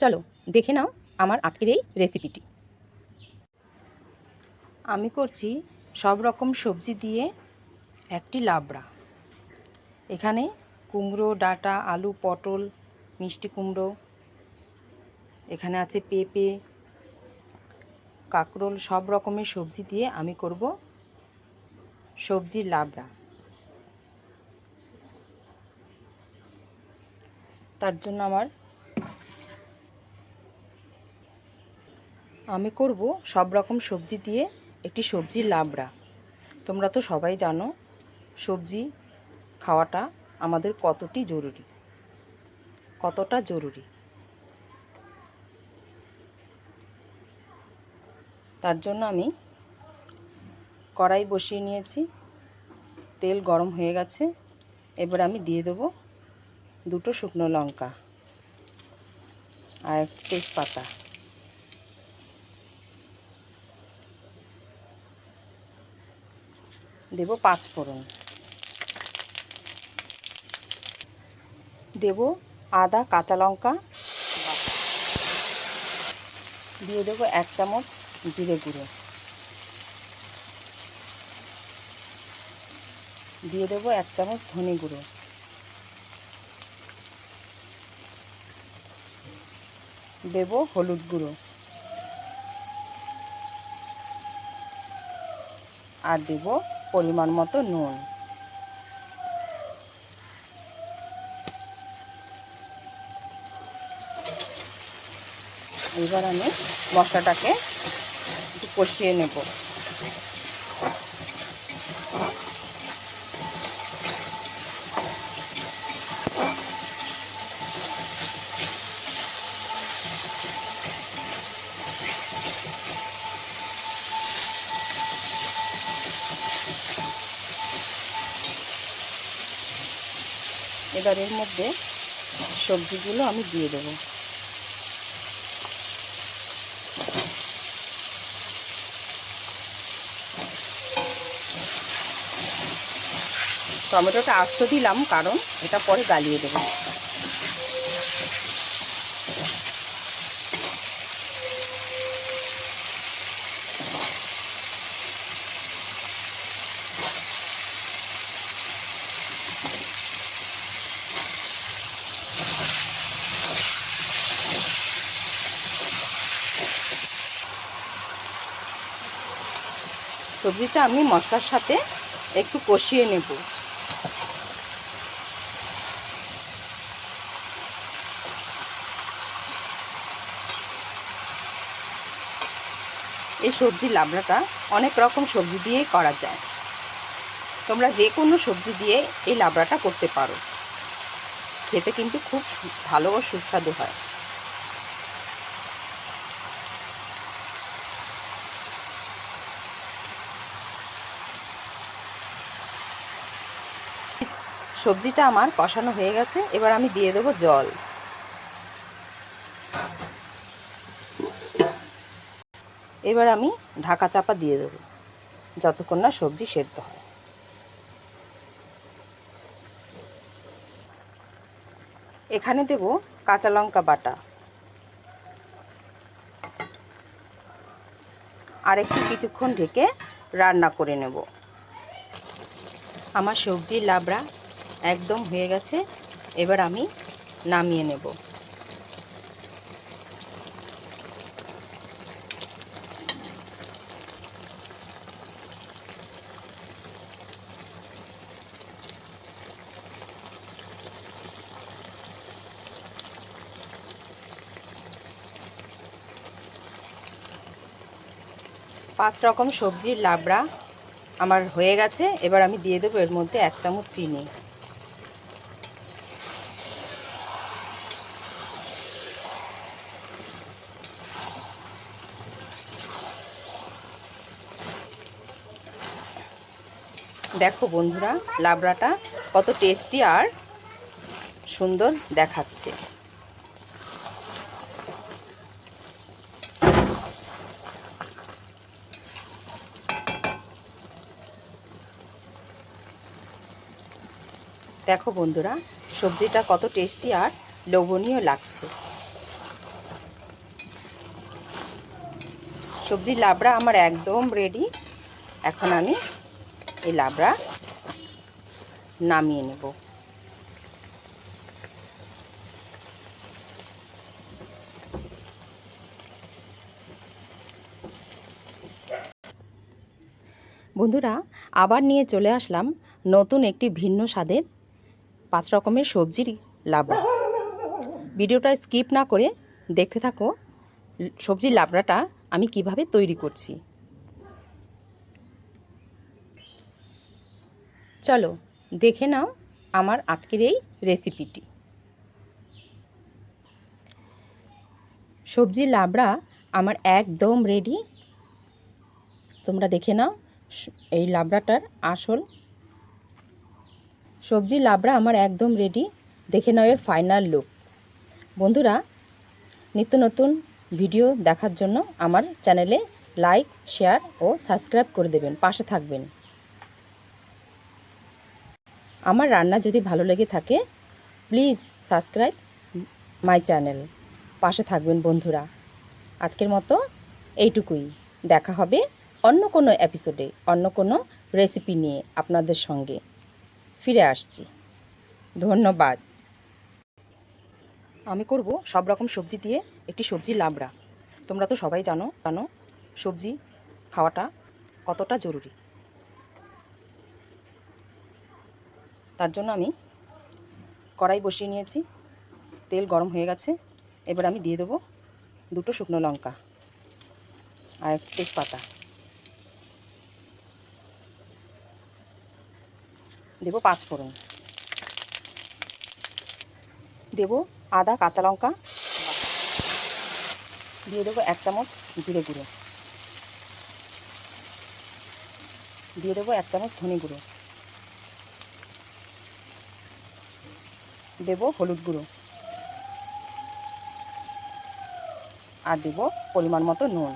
চলো, দেখে নাও আমার আজকের এই রেসিপিটি আমি করছি সব রকম সবজি দিয়ে একটি লাবড়া। এখানে কুমড়ো, ডাটা, আলু, পটল, মিষ্টি কুমড়ো, এখানে আছে পেঁপে, কাঁকরোল, সব রকমের সবজি দিয়ে আমি করব সবজির লাবড়া। তার জন্য আমার আমি করব সব রকম সবজি দিয়ে একটি সবজির লাবড়া। তোমরা তো সবাই জানো সবজি খাওয়াটা আমাদের কতটি জরুরি। কতটা জরুরি। তার জন্য আমি কড়াই বসিয়ে নিয়েছি। তেল গরম হয়ে গেছে। এবার আমি দিয়ে দেবো দুটো শুকনো লঙ্কা আর তেজপাতা। দেব পাঁচ ফোড়ন। দেব আদা, কাঁচা লঙ্কা। দিয়ে দেবো এক চামচ জিরে গুঁড়ো। দিয়ে দেবো এক চামচ ধনে গুঁড়ো। দেব হলুদ গুঁড়ো। আর দেব পরিমাণ মতো নুন। এবার আমি মশলাটাকে কষিয়ে নেব। এবার মধ্যে সবজিগুলো আমি দিয়ে দেবো। টমেটোটা আস্ত দিলাম কারণ এটা পরে গালিয়ে দেবো। সবজিটা আমি মশলার সাথে একটু কষিয়ে নেব। এই সবজি লাবড়াটা অনেক রকম সবজি দিয়েই করা যায়। তোমরা যে কোনো সবজি দিয়ে এই লাবড়াটা করতে পারো। খেতে কিন্তু খুব ভালো ও সুস্বাদু হয়। সবজিটা আমার কষানো হয়ে গেছে, এবার আমি দিয়ে দেবো জল। এবার আমি ঢাকা চাপা দিয়ে দেবো, যতক্ষণ না সবজি সেদ্ধ হয়। এখানে দেব কাঁচা লঙ্কা বাটা। আর একটু কিছুক্ষণ ঢেকে রান্না করে নেব। আমার সবজির লাবড়া একদম হয়ে গেছে। এবার আমি নামিয়ে নেব। পাঁচ রকম সবজির লাবড়া আমার হয়ে গেছে। এবার আমি দিয়ে দেবো এর মধ্যে এক চামচ চিনি। দেখো বন্ধুরা, লাবড়াটা কত টেস্টি আর সুন্দর দেখাচ্ছে। দেখো বন্ধুরা, সবজিটা কত টেস্টি আর লোভনীয় লাগছে। সবজির লাবড়া আমার একদম রেডি এখন আমি এই লাবড়া নামিয়ে নেব। বন্ধুরা, আবার নিয়ে চলে আসলাম নতুন একটি ভিন্ন স্বাদের পাঁচ রকমের সবজির লাবড়া। ভিডিওটা স্কিপ না করে দেখতে থাকো, সবজির লাবড়াটা আমি কীভাবে তৈরি করছি। চলো, দেখে নাও আমার আজকের এই রেসিপিটি সবজির লাবড়া আমার একদম রেডি তোমরা দেখে নাও এই লাবড়াটার আসল। সবজির লাবড়া আমার একদম রেডি দেখে নাও এর ফাইনাল লুক বন্ধুরা, নিত্য নতুন ভিডিও দেখার জন্য আমার চ্যানেলে লাইক শেয়ার ও সাবস্ক্রাইব করে দেবেন। পাশে থাকবেন। আমার রান্না যদি ভালো লেগে থাকে প্লিজ সাবস্ক্রাইব মাই চ্যানেল পাশে থাকবেন বন্ধুরা। আজকের মতো এইটুকুই। দেখা হবে অন্য কোনো এপিসোডে অন্য কোনো রেসিপি নিয়ে আপনাদের সঙ্গে। ফিরে আসছি। ধন্যবাদ। আমি করব সব রকম সবজি দিয়ে একটি সবজি লাবড়া। তোমরা তো সবাই জানো জানো সবজি খাওয়াটা কতটা জরুরি। তার জন্য আমি কড়াই বসিয়ে নিয়েছি। তেল গরম হয়ে গেছে। এবার আমি দিয়ে দেবো দুটো শুকনো লঙ্কা আর তেজপাতা। দেবো পাঁচ ফোড়ন। দেবো আদা, কাঁচা লঙ্কা। দিয়ে দেবো এক চামচ জিরে গুঁড়ো। দিয়ে দেবো এক চামচ ধনে গুঁড়ো। দেবো হলুদ গুঁড়ো। আর দেবো পরিমাণ মতো নুন।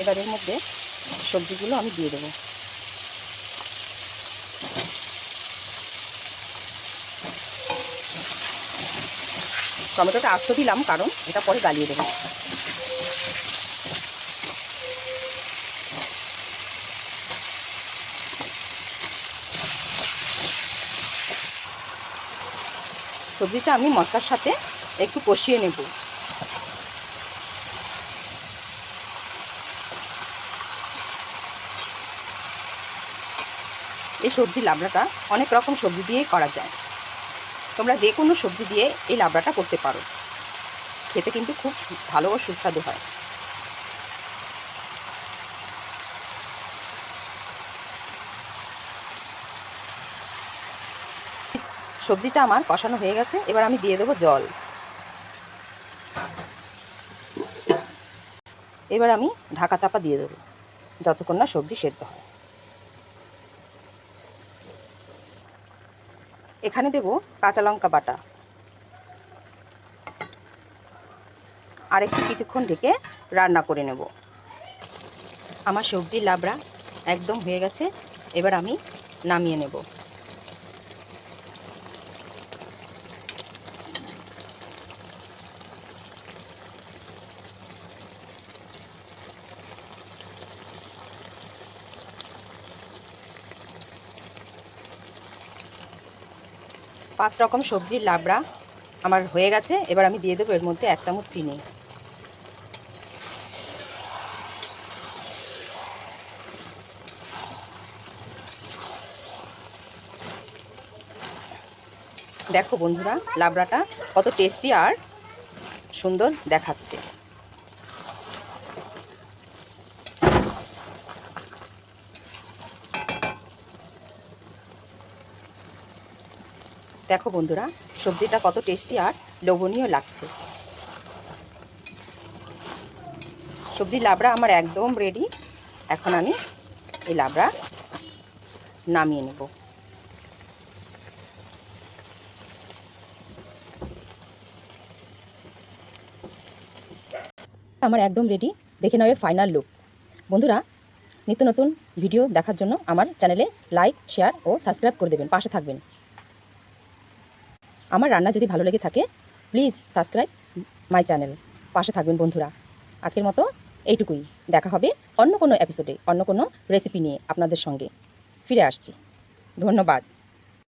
এবার এর মধ্যে সবজিগুলো আমি দিয়ে দেবো। টমেটোটা আস্ত দিলাম, কারণ এটা পরে গালিয়ে দেবো। সবজিটা আমি মশলার সাথে একটু কষিয়ে নেব। এই সবজি লাবড়াটা অনেক রকম সবজি দিয়েই করা যায়। তোমরা যে কোনো সবজি দিয়ে এই লাবড়াটা করতে পারো। খেতে কিন্তু খুব ভালো ও সুস্বাদু হয়। সবজিটা আমার কষানো হয়ে গেছে, এবার আমি দিয়ে দেবো জল। এবার আমি ঢাকা চাপা দিয়ে দেবো, যতক্ষণ না সবজি সেদ্ধ হয়। এখানে দেব কাঁচা লঙ্কা বাটা। আর একটু কিছুক্ষণ ঢেকে রান্না করে নেব। আমার সবজির লাবড়া একদম হয়ে গেছে, এবার আমি নামিয়ে নেব। পাঁচ রকম সবজির লাবড়া আমার হয়ে গেছে, এবার আমি দিয়ে দেবো এর মধ্যে এক চামচ চিনি। দেখো বন্ধুরা, লাবড়াটা কত টেস্টি আর সুন্দর দেখাচ্ছে। দেখো বন্ধুরা, সবজিটা কত টেস্টি আর লোভনীয় লাগছে। সবজির লাবড়া আমার একদম রেডি এখন আমি এই লাবড়া নামিয়ে নেব। আমার একদম রেডি দেখে নাও এর ফাইনাল লুক বন্ধুরা, নিত্য নতুন ভিডিও দেখার জন্য আমার চ্যানেলে লাইক শেয়ার ও সাবস্ক্রাইব করে দেবেন। পাশে থাকবেন। আমার রান্না যদি ভালো লেগে থাকে প্লিজ সাবস্ক্রাইব মাই চ্যানেল পাশে থাকবেন বন্ধুরা। আজকের মতো এইটুকুই। দেখা হবে অন্য কোনো এপিসোডে অন্য কোনো রেসিপি নিয়ে আপনাদের সঙ্গে। ফিরে আসছি। ধন্যবাদ।